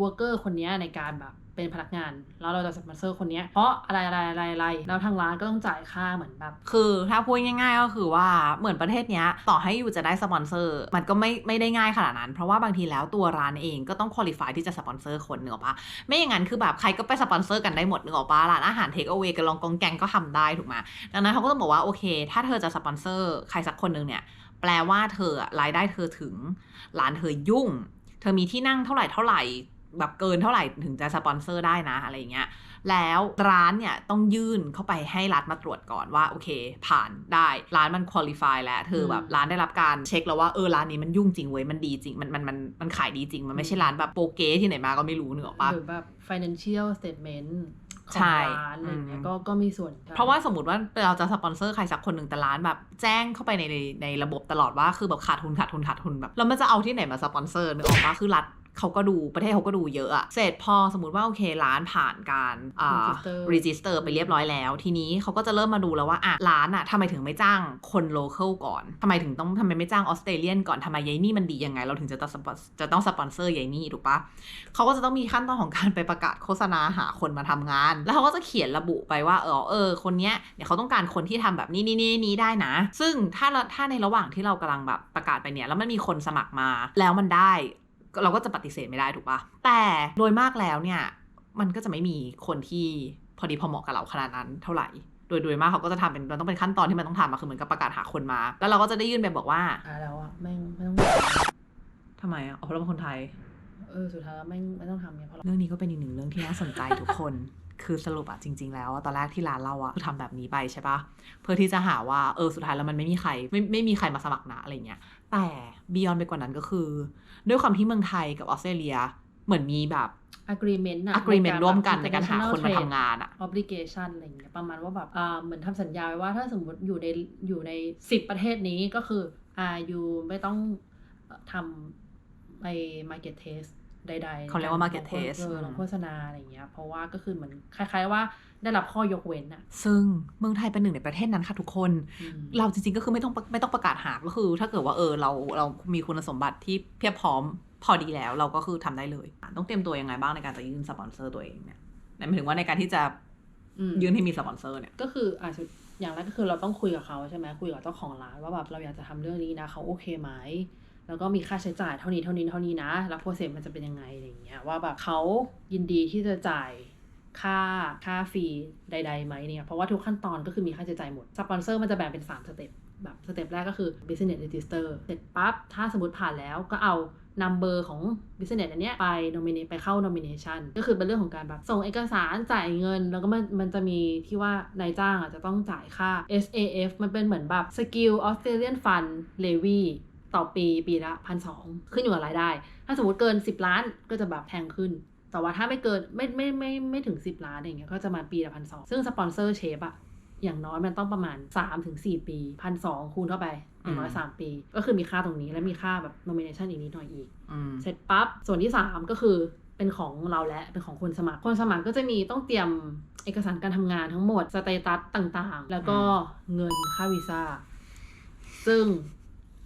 S2: worker คนเนี้ยในการแบบ เป็นพนักงาน แล้วเราจะสปอนเซอร์คนนี้เพราะอะไรอะไรอะไรอะไรแล้วทางร้านก็ต้องจ่ายค่าเหมือนแบบ
S1: คือถ้าพูดง่ายๆก็คือว่าเหมือนประเทศเนี้ยต่อให้อยู่จะได้สปอนเซอร์ มันก็ไม่ไม่ได้ง่ายขนาดนั้น เพราะว่าบางทีแล้วตัวร้านเองก็ต้องคุริฟายที่จะสปอนเซอร์คนเนอะปะไม่อย่างนั้นคือแบบใครก็ไปสปอนเซอร์กันได้หมดเนอะปะร้านอาหารเทคเอา a y กันลองกองแกงก็ทำได้ถูกไหมดังนั้นเขาก็ต้องบอกว่าโอเค ถ้าเธอจะสปอนเซอร์ใครสักคนหนึ่งเนี่ยแปลว่าเธอรายได้เธอถึงร้านเธอยุ่ง เธอมีที่นั่งเท่าไหร่เท่าไหร่ แบบเกินเท่าไหร่ถึงจะสปอนเซอร์ได้นะอะไรอย่างเงี้ย แล้วร้านเนี่ยต้องยื่นเข้าไปให้รัฐมาตรวจก่อนว่าโอเค ผ่านได้ร้านมันคุริฟายแล้วเธอแบบ
S2: อืม
S1: ร้านได้รับการเช็คแล้วว่าเออร้านนี้มันยุ่งจริงเว้ยมันดีจริงมันมันมันมันขายดีจริง มันไม่ใช่ร้านแบบโปเกที่ไหนมาก็ไม่รู้เนกอะปะ
S2: หรือแบบ financial statement ขอ
S1: ใช่
S2: งร้านอะไรเงี้ย
S1: อืม
S2: ก็ก็มีส่วน
S1: เพราะว่าสมมติว่าเราจะสปอนเซอร์ใครสักคนหนึ่งแต่ร้านแบบ แจ้งเข้าไปในในในระบบตลอดว่าคือแบบขาดทุนขาดทุนขาดทุนแบบแล้วมันจะเอาที่ไหนมาสปอนเซอร์นึกออกปะคือรัฐ เขาก็ดูประเทศเขาก็ดูเยอะอะเสร็จพอสมมติว่าโอเคร้านผ่านการอ่า
S2: Register
S1: รีจิสเตอร์ไปเรียบร้อยแล้ว ทีนี้เขาก็จะเริ่มมาดูแล้วว่าอะร้านอะทำไมถึงไม่จ้างคนโลเคอลก่อนทำไมถึงต้องทำไมไม่จ้างออสเตรเลียนก่อนทำไมยายนี่มันดียังไง เราถึงจะต้องสปอนจะต้องสปอนเซอร์ยายนี่ถูกปะเขาก็จะต้องมีขั้นตอนของการไปประกาศโฆษณาหาคนมาทำงาน แล้วเขาก็จะเขียนระบุไปว่าเออเออคนเนี้ยเนี่ยเขาต้องการคนที่ทำแบบนี้นี่นี่นี้ได้นะ ซึ่งถ้าเราถ้าในระหว่างที่เรากำลังแบบประกาศไปเนี่ยแล้วมันมีคนสมัครมาแล้วมันได้ เราก็จะปฏิเสธไม่ได้ถูกปะแต่โดยมากแล้วเนี่ยมันก็จะไม่มีคนที่พอดีพอเหมาะกับเราขนาดนั้นเท่าไหร่ โดยโดยมากเขาก็จะทำเป็นมันต้องเป็นขั้นตอนที่มันต้องทำอะคือเหมือนกับประกาศหาคนมา แล้วเราก็จะได้ยื่นไปบอกว่า
S2: สุดท้ายแล้วอะแม่งไม่ต้อง
S1: ทำไมอะอ๋อเพราะเราเป็นคนไทย
S2: เออสุดท้ายแล้วแม่งไม่ต้องทำเนี่ยเพราะเรา
S1: เรื่องนี้ก็เป็นอีกหนึ่งเรื่องที่น่าสนใจทุกคน คือสรุปอะจริง ๆ แล้วอะตอนแรกที่ร้านเราอะคือทำแบบนี้ไปใช่ปะเพื่อที่จะหาว่าเออสุดท้ายแล้วมันไม่มีใครไม่ไม่มีใครมาสมัครนะอะไรเงี้ยแต่บียอนไปกว่านั้นก็คือ ด้วยความที่เมืองไทยกับออสเตรเลียเหมือนมีแบบ
S2: agreement อะ
S1: agreement ร่วมกันในการหาคนมาทำ
S2: international
S1: งานอะ
S2: trade obligation อะไรอย่างเงี้ยประมาณว่าแบบอ่าเหมือนทำสัญญาไว้ว่าถ้าสมมติอยู่ในอยู่ในสิบประเทศนี้ก็คืออ่าอยู่ไม่ต้องเอ่อทำไอ้ market test ใดๆ
S1: เขาเรียกว่า market
S2: ลงโฆ
S1: test
S2: เออลงโฆษณาอะไรอย่างเงี้ย เพราะว่าก็คือเหมือนคล้ายๆว่าได้รับข้อยกเว้นอะ
S1: ซึ่งเมืองไทยเป็นหนึ่งในประเทศนั้นค่ะทุกคน
S2: อืม
S1: เราจริงๆก็คือไม่ต้องไม่ต้องประกาศหาก็คือ ถ้าเกิดว่าเออเราเรามีคุณสมบัติที่เพียบพร้อมพอดีแล้ว เราก็คือทำได้เลย ต้องเตรียมตัวยังไงบ้างในการจะยื่นสปอนเซอร์ตัวเองเนี่ยหมายถึงว่าในการที่จะ
S2: อืม
S1: ยื่นให้มีสปอนเซอร์เนี่ย
S2: ก็คืออะสุดอย่างแรกก็คือเราต้องคุยกับเขาใช่ไหมคุยกับเจ้าของร้านว่าแบบเราอยากจะทำเรื่องนี้นะเขาโอเคไหม แล้วก็มีค่าใช้จ่ายเท่านี้เท่านี้เท่านี้นะ แล้วโปรเซสมันจะเป็นยังไงอะไรอย่างเงี้ยว่าแบบเขายินดีที่จะจ่ายค่าค่าฟรีใดๆไหมเนี่ยเพราะว่าทุกขั้นตอนก็คือมีค่าใช้จ่ายหมดสปอนเซอร์มันจะแบ่งเป็น 3 สเต็ปแบบสเต็ปแรกก็คือ business register เสร็จปั๊บ ถ้าสมมติผ่านแล้วก็เอา number ของ business อันเนี้ยไป nominate ไปเข้า nomination ก็คือเป็นเรื่องของการแบบส่งเอกสารจ่ายเงิน แล้วก็มันมันจะมีที่ว่านายจ้างอะจะต้องจ่ายค่า SAF มันเป็นเหมือนแบบ Skill Australian Fund Levy ต่อปีปีละพันสองขึ้นอยู่กับรายได้ ถ้าสมมติเกิน 10 ล้านก็จะแบบแพงขึ้น แต่ว่าถ้าไม่เกินไม่ไม่ไม่ไม่ไม่ถึง 10 ล้านอย่างเงี้ยก็จะมาปีละพันสองซึ่งสปอนเซอร์เชฟอะอย่างน้อยมันต้องประมาณ 3-4 ปีพันสองคูณเข้าไปอย่างน้อย
S1: อืม
S2: 3ปี ก็คือมีค่าตรงนี้และมีค่าแบบ nomination อีกนิดหน่อยอีก
S1: อืม
S2: เสร็จปั๊บส่วนที่ 3 ก็คือเป็นของเราและเป็นของคนสมัคร คนสมัครก็จะมีต้องเตรียมเอกสารการทำงานทั้งหมดสเตตัสต่างๆ แล้วก็เงินค่าวีซ่าซึ่ง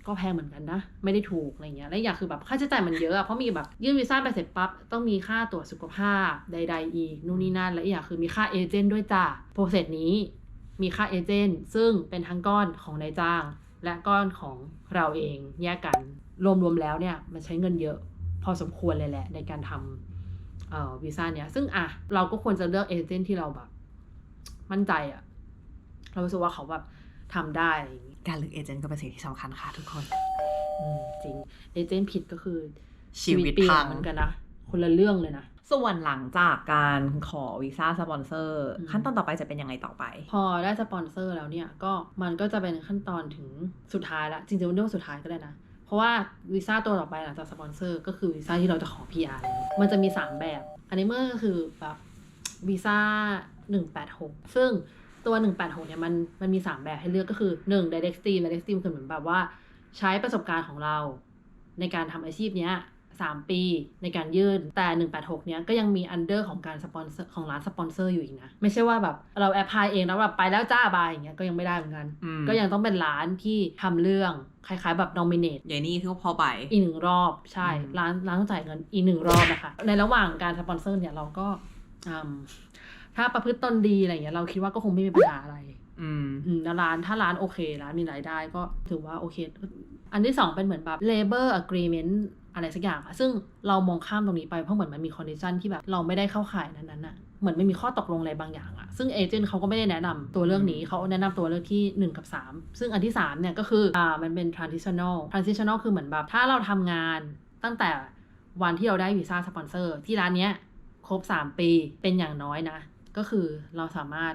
S2: ก็แพงเหมือนกันนะ ไม่ได้ถูกอะไรเงี้ยและอย่างคือแบบค่าใช้จ่ายมันเยอะอะเพราะมีแบบยื่นวีซ่าไปเสร็จปั๊บต้องมีค่าตรวจสุขภาพใด ๆ อีกนู่นนี่นั่นและอย่างคือมีค่าเอเจนต์ด้วยจ้าโปรเซสนี้มีค่าเอเจนต์ซึ่งเป็นทั้งก้อนของนายจ้าง และก้อนของเราเองแยกกันรวมๆแล้วเนี่ยมันใช้เงินเยอะพอสมควรเลยแหละในการทำเอ่อวีซ่าเนี่ยซึ่งอะเราก็ควรจะเลือกเอเจนต์ที่เราแบบ มั่นใจอะเราสึกว่าเขาแบบ ทำได้อะไรอย่างงี้
S1: การเลือกเอเจนต์ก็เป็นสิ่งที่สำคัญค่ะทุกคน
S2: อืมจริงเอเจนต์ผิดก็คือ
S1: ชีวิต
S2: เปลี่ย
S1: พั
S2: น
S1: ง
S2: เหมือนกันนะคนละเรื่องเลยนะ
S1: ส่วนหลังจากการขอวีซ่าสปอนเซอร์
S2: อืม
S1: ขั้นตอนต่อไปจะเป็นยังไงต่อไป
S2: พอได้สปอนเซอร์แล้วเนี่ยก็มันก็จะเป็นขั้นตอนถึงสุดท้ายละจริงๆมันเรื่องสุดท้ายก็ได้นะ เพราะว่าวีซ่าตัวต่อไปหลังจากสปอนเซอร์ก็คือวีซ่าที่เราจะขอ PR แล้วมันจะมี 3 แบบ อันนี้เมื่อก็คือแบบวีซ่า186 ซึ่ง ตัว 186 เนี่ยมันมันมี 3 แบบให้เลือกก็คือ 1 direct stream direct stream คือเหมือนแบบว่า ใช้ประสบการณ์ของเรา ในการทำอาชีพเนี้ยสามปีในการยื่นแต่ 186 เนี้ยก็ยังมีอันเดอร์ของการสปอนเซอร์ของร้านสปอนเซอร์อยู่อีกนะ ไม่ใช่ว่าแบบเราแอพพลายเองแล้วแบบไปแล้วจ้าบายอย่างเงี้ยก็ยังไม่ได้เหมือนกัน
S1: อืม
S2: ก็ยังต้องเป็นร้านที่ทำเรื่องคล้ายๆแบบ nominate
S1: อย่างนี้คือพอไป
S2: อีกหนึ่งรอบใช่
S1: อืม
S2: ร้านร้านต้องจ่ายเงินอีกหนึ่งรอบนะคะ ในระหว่างการสปอนเซอร์เนี่ยเราก็อืม ถ้าประพฤติตนดีอะไรอย่างเงี้ยเราคิดว่าก็คงไม่มีปัญหาอะไร
S1: อืม
S2: อืมแล้วร้านถ้าร้านโอเคร้านมีรายได้ก็ถือว่าโอเค อันที่สองเป็นเหมือนแบบ labor agreement อะไรสักอย่างอะซึ่งเรามองข้ามตรงนี้ไปเพราะเหมือนมันมี condition ที่แบบเราไม่ได้เข้าข่ายนั้นๆอะเหมือนไม่มีข้อตกลงอะไรบางอย่างอะซึ่งเอเจนต์เขาก็ไม่ได้แนะนำตัวเลือกนี้เขาแนะนำตัวเลือกที่ 1 กับ 3 ซึ่งอันที่ 3 เนี่ยก็คืออ่ามันเป็น transitional transitional คือเหมือนแบบถ้าเราทำงานตั้งแต่วันที่เราได้วีซ่าสปอนเซอร์ที่ร้านเนี้ยครบ 3 ปีเป็นอย่างน้อยนะ ก็คือเราสามารถ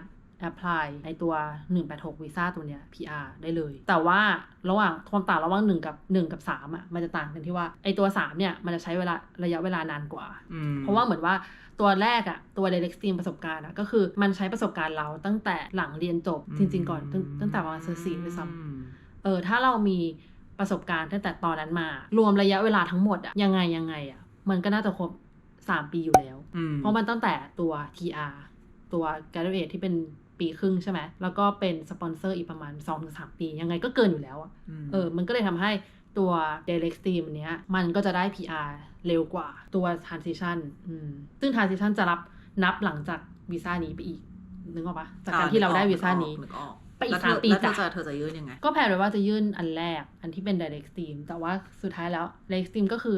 S2: apply ในตัว 186วีซ่าตัวเนี้ย PR ได้เลย แต่ว่าระหว่างความต่างระหว่าง1กับ 1 กับ 3 อะ มันจะต่างกันที่ว่าไอตัว 3 เนี่ย มันจะใช้เวลาระยะเวลานานกว่า
S1: อืม
S2: เพราะว่าเหมือนว่าตัวแรกอะตัว direct stream ประสบการณ์อะก็คือมันใช้ประสบการณ์เราตั้งแต่หลังเรียนจบจริง ๆ ก่อนตั้งตั้งแต่ประมาณเซอร์สี่ด้วยซ้ำ
S1: อืม
S2: เออถ้าเรามีประสบการณ์ตั้งแต่ตอนนั้นมา รวมระยะเวลาทั้งหมดอะยังไงยังไงอะมันก็น่าจะครบ3ปีอยู่แล้ว
S1: อืม
S2: เพราะมันตั้งแต่ตัว TR ตัว graduate ที่เป็นปีครึ่งใช่ไหม แล้วก็เป็นสปอนเซอร์อีกประมาณ 2-3 ปี ยังไงก็เกินอยู่แล้วอะ
S1: ม
S2: เออ มันก็เลยทำให้ตัว direct stream เนี้ย มันก็จะได้ PR เร็วกว่าตัว transition อืมซึ่ง transition จะรับนับหลังจากวีซ่านี้ไปอีก นึกออกปะจากการที่เราได้วีซ่านี้
S1: นึกออก
S2: ไปอีก
S1: แล้วเธ
S2: สามปี
S1: แล้วเธอ
S2: จ้ะ
S1: จะเธอจะยื่นยังไง
S2: ก็แพลนไว้ว่าจะยื่นอันแรก อันที่เป็น direct stream แต่ว่าสุดท้ายแล้ว direct stream ก็คือ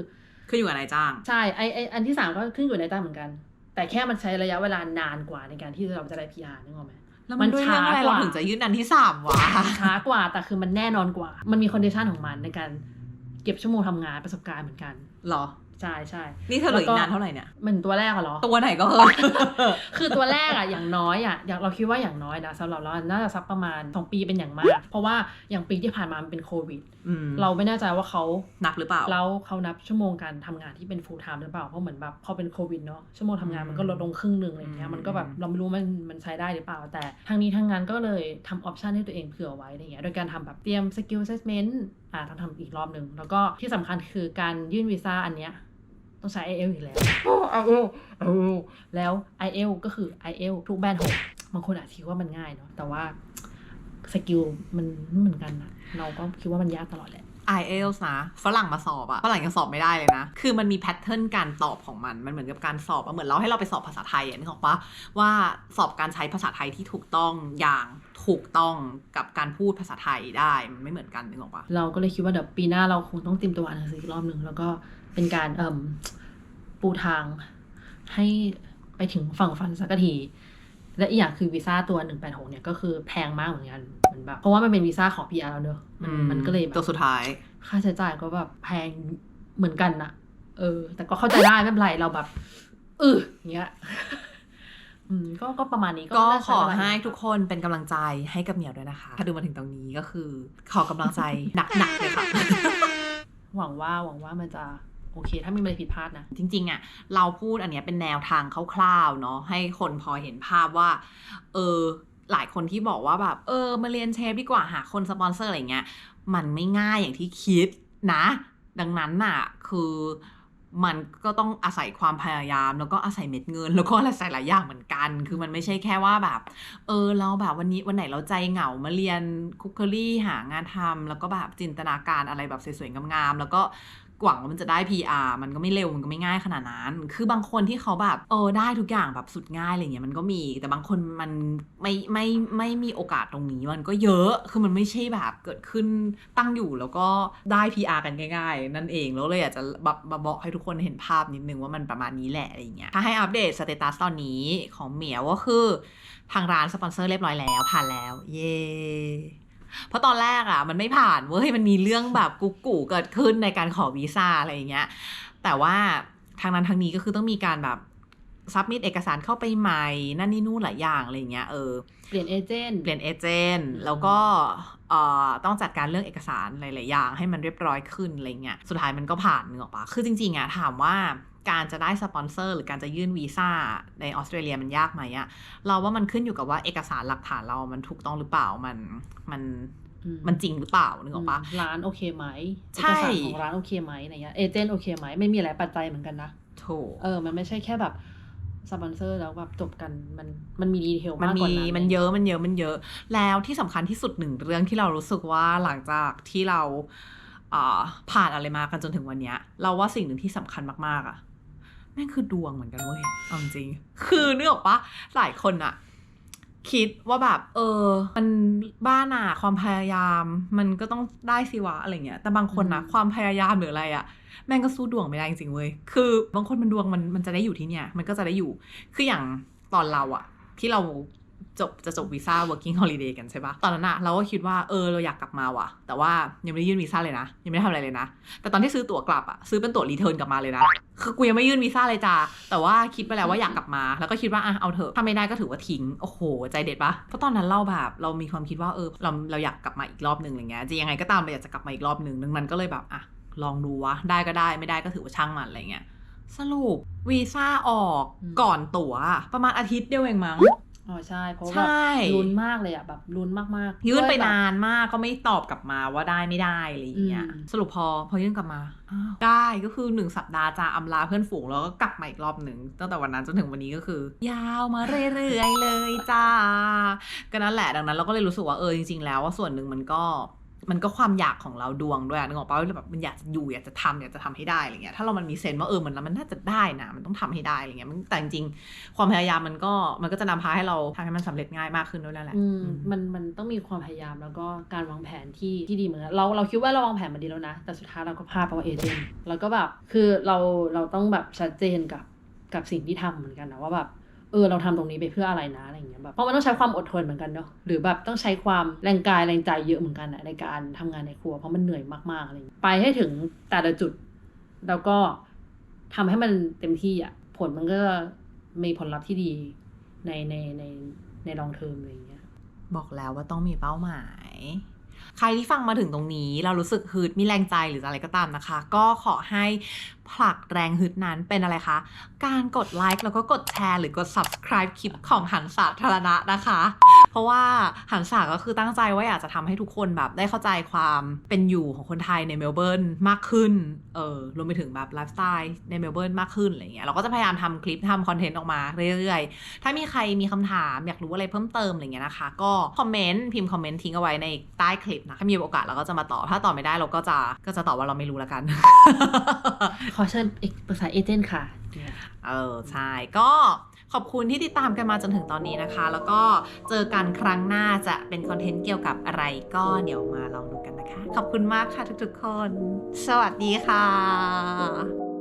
S1: ขึ้นอยู่กับนายจ้าง
S2: ใช่ ไอไออันที่สามก็ขึ้นอยู่ในตั้งเหมือนกัน แต่แค่มันใช้ระยะเวลานานกว่าในการที่เราจะได้ PR นึกออกไหม
S1: แล้ว
S2: มั
S1: มัน
S2: น
S1: ด้วยเรื่องอะไร
S2: ช้าก
S1: เรา
S2: ว่า
S1: ถึงจะยื่นอันที่สามวะ
S2: ช้ากว่าแต่คือมันแน่นอนกว่า มันมีคอนดิชันของมันในการเก็บชั่วโมงทำงานประสบการณ์เหมือนกัน
S1: หรอ
S2: ใช่ใช่
S1: นี่เธอเหลืออี
S2: แล้ว
S1: ก
S2: ก็
S1: นานเท่าไหร่เนี่ย
S2: มันตัวแรกอะเหรอ
S1: ตัวไหนก็เถอะ
S2: คือตัวแรกอะอย่างน้อยอะอย่างเราคิดว่าอย่างน้อยนะสำหรับเราน่าจะสักประมาณ2ปีเป็นอย่างมาก เพราะว่าอย่างปีที่ผ่านมามันเป็นโควิด
S1: อืม
S2: เราไม่แน่ใจว่าเขา
S1: นับหรือเปล่า
S2: แล้วเขานับชั่วโมงการทำงานที่เป็น full time หรือเปล่าเพราะเหมือนแบบพอเป็นโควิดเนาะชั่วโมงทำงานมันก็ลดลงครึ่งหนึ่งอะไรเงี้ย
S1: อืม
S2: มันก็แบบเราไม่รู้มันมันใช้ได้หรือเปล่า แต่ทางนี้ทางงานก็เลยทำออปชันให้ตัวเองเผื่อไว้อะไรเงี้ยโดยการทำแบบเตรียม skill assessment อ่าต้องทำอีกรอบหนึ่งแล้วก็ที่สำคัญคือการยื่นวีซ่าอันเนี้ย ต้องใช้ IEL อีกแล้ว IEL IEL แล้ว IEL ก็คือ IEL ทุกแบรนด์หกบางคนอาจจะคิดว่ามันง่ายเนาะแต่ว่าสกิลมันไม่เหมือนกันนะเราก็คิดว่ามันยากตลอดแหละ
S1: IELTS นะฝรั่งมาสอบอะฝรั่งยังสอบไม่ได้เลยนะ คือมันมีแพทเทิร์นการตอบของมัน มันเหมือนกับการสอบอะเหมือนเราให้เราไปสอบภาษาไทยอะนึกออกปะว่าสอบการใช้ภาษาไทยที่ถูกต้องอย่างถูกต้องกับการพูดภาษาไทยได้มันไม่เหมือนกันนึกออกปะ
S2: เราก็เลยคิดว่าเดี๋ยวปีหน้าเราคงต้องเตรียมตัวอ่านหนังสืออีกรอบหนึ่งแล้วก็ เป็นการเอ่มปูทางให้ไปถึงฝั่งฝันสักที และอีกอย่างคือวีซ่าตัว 186 เนี่ยก็คือแพงมากเหมือนกันเหมือนแบบเพราะว่ามันเป็นวีซ่าของ PR แล้วเนอะมันมันก็เลยแบ
S1: ตั
S2: บ
S1: วสุดท้าย
S2: ค่าใช้จ่ายก็แบบแพงเหมือนกันนะเออ แต่ก็เข้าใจได้ไม่เป็นไรเราแบบเอออย่างเงี้ยอืมก็ก็ประมาณนี้
S1: ก็
S2: น่า
S1: ข
S2: ใช้
S1: อ
S2: เวลา
S1: ให้ทุกคนเป็นกำลังใจให้กับเหมียวด้วยนะคะ ถ้าดูมาถึงตรงนี้ก็คือ ขอกำลังใจหนักๆเลยค่ะ
S2: หวังว่าหวังว่ามันจะ โอเค ถ้าม่มีอะไรผิดพลาดนะ
S1: จริง ๆอะเราพูดอันเนี้ยเป็นแนวทางคร่าวๆเนาะให้คนพอเห็นภาพว่า เออหลายคนที่บอกว่าแบบ เออ มาเรียนเชฟดีกว่าหาคนสปอนเซอร์อะไรเงี้ย มันไม่ง่ายอย่างที่คิดนะ ดังนั้นน่ะ คือมันก็ต้องอาศัยความพยายาม แล้วก็อาศัยเม็ดเงิน แล้วก็อาศัยหลายอย่างเหมือนกัน คือมันไม่ใช่แค่ว่าแบบ เออเราแบบวันนี้วันไหนเราใจเหงามาเรียนคุกเกอรี่หางานทำแล้วก็แบบจินตนาการอะไรแบบสวยๆงามๆแล้วก็ หวังว่ามันจะได้ PR มันก็ไม่เร็วมันก็ไม่ง่ายขนาดนั้น คือบางคนที่เขาแบบเออได้ทุกอย่างแบบสุดง่ายอะไรเงี้ยมันก็มี แต่บางคนมันไม่ไม่ไม่มีโอกาสตรงนี้มันก็เยอะ คือมันไม่ใช่แบบเกิดขึ้นตั้งอยู่แล้วก็ได้ PR กันง่ายๆ นั่นเองแล้วเลยอยากจะแบบบอกให้ทุกคนเห็นภาพนิดนึงว่ามันประมาณนี้แหละอะไรเงี้ยถ้าให้อัปเดตสเตตัสตอนนี้ของเหมียวก็คือทางร้านสปอนเซอร์เรียบร้อยแล้วผ่านแล้ว เย้ เพราะตอนแรกอะมันไม่ผ่านเว้ยมันมีเรื่องแบบกุ๊กกูเกิดขึ้นในการขอวีซ่าอะไรอย่างเงี้ย แต่ว่าทางนั้นทางนี้ก็คือต้องมีการแบบซับมิดเอกสารเข้าไปใหม่ นั่นนี่นู่นหลายอย่างอะไรอย่างเงี้ยเออ
S2: เปลี่ยนเอเจนต์
S1: เปลี่ยนเอเจนต์
S2: อืม
S1: แล้วก็เอ่อต้องจัดการเรื่องเอกสารหลาย ๆ อย่าง ให้มันเรียบร้อยขึ้นอะไรเงี้ยสุดท้ายมันก็ผ่านนึกออกปะคือจริง ๆอะถามว่า การจะได้สปอนเซอร์หรือการจะยื่นวีซ่าในออสเตรเลียมันยากไหมอะเราว่ามันขึ้นอยู่กับว่าเอกสารหลักฐานเรามันถูกต้องหรือเปล่ามันมัน
S2: อื
S1: มันจริงหรือเปล่านึกออกปะ
S2: มร้านโอเคไหม
S1: ใช่
S2: เอกสารของร้านโอเคไหมอะไรเงี้ยเอเจนต์โอเคไหมไม่มีอะไรปัจจัยเหมือนกันนะ
S1: ถูก
S2: เออมันไม่ใช่แค่แบบสปอนเซอร์แล้วแบบจบกันมันมันมีดีเทล
S1: มัน
S2: มากก
S1: มี
S2: ว่านั้น
S1: มันเยอะมันเยอะมันเยอะ แล้วที่สำคัญที่สุดหนึ่งเรื่องที่เรารู้สึกว่าหลังจากที่เราอ่าผ่านอะไรมากันจนถึงวันเนี้ยเราว่าสิ่งหนึ่งที่สำคัญมากๆอะ แม่งคือดวงเหมือนกันเว้ยเอาจริง คือนึกออกปะหลายคนอะคิดว่าแบบ เออ มันบ้านอะความพยายาม มันก็ต้องได้สิวะอะไรเงี้ย แต่บางคนนะความพยายามหรืออะไรอะแม่งก็สู้ดวงไม่ได้จริงๆเว้ย คือบางคนมันดวงมันมันจะได้อยู่ที่เนี่ย มันก็จะได้อยู่ คืออย่างตอนเราอะที่เรา จบจะจบวีซ่า working holiday กันใช่ปะตอนนั้นอะเราก็คิดว่าเออเราอยากกลับมาว่ะ แต่ว่ายังไม่ได้ยื่นวีซ่าเลยนะ ยังไม่ได้ทำอะไรเลยนะ แต่ตอนที่ซื้อตั๋วกลับอะซื้อเป็นตั๋วรีเทิร์นกลับมาเลยนะ คือกูยังไม่ยื่นวีซ่าเลยจ้าแต่ว่าคิดไปแล้วว่าอยากกลับมา แล้วก็คิดว่าอะเอาเถอะถ้าไม่ได้ก็ถือว่าทิ้ง โอ้โห ใจเด็ดปะเพราะตอนนั้นเราแบบเรามีความคิดว่าเออเราเราอยากกลับมาอีกรอบหนึ่งอะไรเงี้ยจะยังไงก็ตามเราอยากจะกลับมาอีกรอบหนึ่งดังนั้นก็เลยแบบอะลองดูวะได้ก็ได้ไม่ได้ก็ถือว่าช่างมันอะไรเงี้ยสรุปวีซ่าออกก่อนตั๋วประมาณอาทิตย์เดียวเองมั้ง
S2: อ๋อใช่เพราะว่า
S1: ใช่
S2: ลุ้นมากเลยอะแบบลุ้นมากๆ
S1: ยื่นไป
S2: ด้วยแบบ
S1: นานมากก็ไม่ตอบกลับมาว่าได้ไม่ได้อะไรอย่างเงี้ย
S2: อืม
S1: สรุปพอพอยื่นกลับมาอ้าวได้ก็คือหนึ่งสัปดาห์จะอำลาเพื่อนฝูงแล้วก็กลับมาอีกรอบหนึ่งตั้งแต่วันนั้นจนถึงวันนี้ก็คือ ยาวมาเรื่อยๆเลยจ้าก็นั่นแหละดังนั้นเราก็เลยรู้สึกว่าเออจริงๆแล้วว่าส่วนหนึ่งมันก็ มันก็ความอยากของเราดวงด้วยอะนึกออกปะว่าแบบมันอยากจะอยู่อยากจะทำอยากจะทำให้ได้อะไรเงี้ยถ้าเรามันมีเซนส์ว่าเออมันมันน่าจะได้นะมันต้องทำให้ได้อะไรเงี้ยมันแต่จริงๆความพยายามมันก็มันก็จะนำพาให้เราทำให้มันสำเร็จง่ายมากขึ้นด้วยนั่นแหละ
S2: อืม
S1: อืม
S2: มันมันต้องมีความพยายามแล้วก็การวางแผนที่ที่ดีเหมือนกันเราเราคิดว่าเราวางแผนมาดีแล้วนะ แต่สุดท้ายเราก็พลาดเพราะว่าเอเจนต์แล้วก็แบบคือเราเราต้องแบบชัดเจนกับกับสิ่งที่ทำเหมือนกันนะว่าแบบ เออเราทำตรงนี้ไปเพื่ออะไรนะอะไรอย่างเงี้ยแบบเพราะมันต้องใช้ความอดทนเหมือนกันเนาะหรือแบบต้องใช้ความแรงกายแรงใจเยอะเหมือนกันนะในการทำงานในครัวเพราะมันเหนื่อยมากๆอะไรอย่างเงี้ยไปให้ถึงแต่ละจุด แล้วก็ทำให้มันเต็มที่อะผลมันก็มีผลลัพธ์ที่ดีในในในในลองเทอมอะไรอย่างเงี้ย
S1: บอกแล้วว่าต้องมีเป้าหมายใครที่ฟังมาถึงตรงนี้ เรารู้สึกฮึดมีแรงใจหรืออะไรก็ตามนะคะ ก็ขอให้ ผลักแรงฮึดนั้นเป็นอะไรคะ การกดไลค์แล้วก็กดแชร์หรือกด subscribe คลิปของหันสาธารณะนะคะ เพราะว่าหันสาก็คือตั้งใจว่าอยากจะทำให้ทุกคนแบบได้เข้าใจความเป็นอยู่ของคนไทยในเมลเบิร์นมากขึ้น เออรวมไปถึงแบบไลฟ์สไตล์ในเมลเบิร์นมากขึ้นอะไรเงี้ย เราก็จะพยายามทำคลิปทำคอนเทนต์ออกมาเรื่อยๆ ถ้ามีใครมีคำถามอยากรู้อะไรเพิ่มเติมอะไรเงี้ยนะคะ ก็คอมเมนต์พิมพ์คอมเมนต์ทิ้งเอาไว้ในใต้คลิปนะ ถ้ามีโอกาสเราก็จะมาตอบ ถ้าตอบไม่ได้เราก็จะก็จะตอบว่าเราไม่รู้แล้วกัน
S2: ขอเชิญเอกปรึกษาเอเจนต์ค่ะเนี่ย
S1: เออใช่ก็ขอบคุณที่ติดตามกันมาจนถึงตอนนี้นะคะ แล้วก็เจอกันครั้งหน้าจะเป็นคอนเทนต์เกี่ยวกับอะไรก็เดี๋ยวมาลองดูกันนะคะ ขอบคุณมากค่ะทุกๆคน สวัสดีค่ะ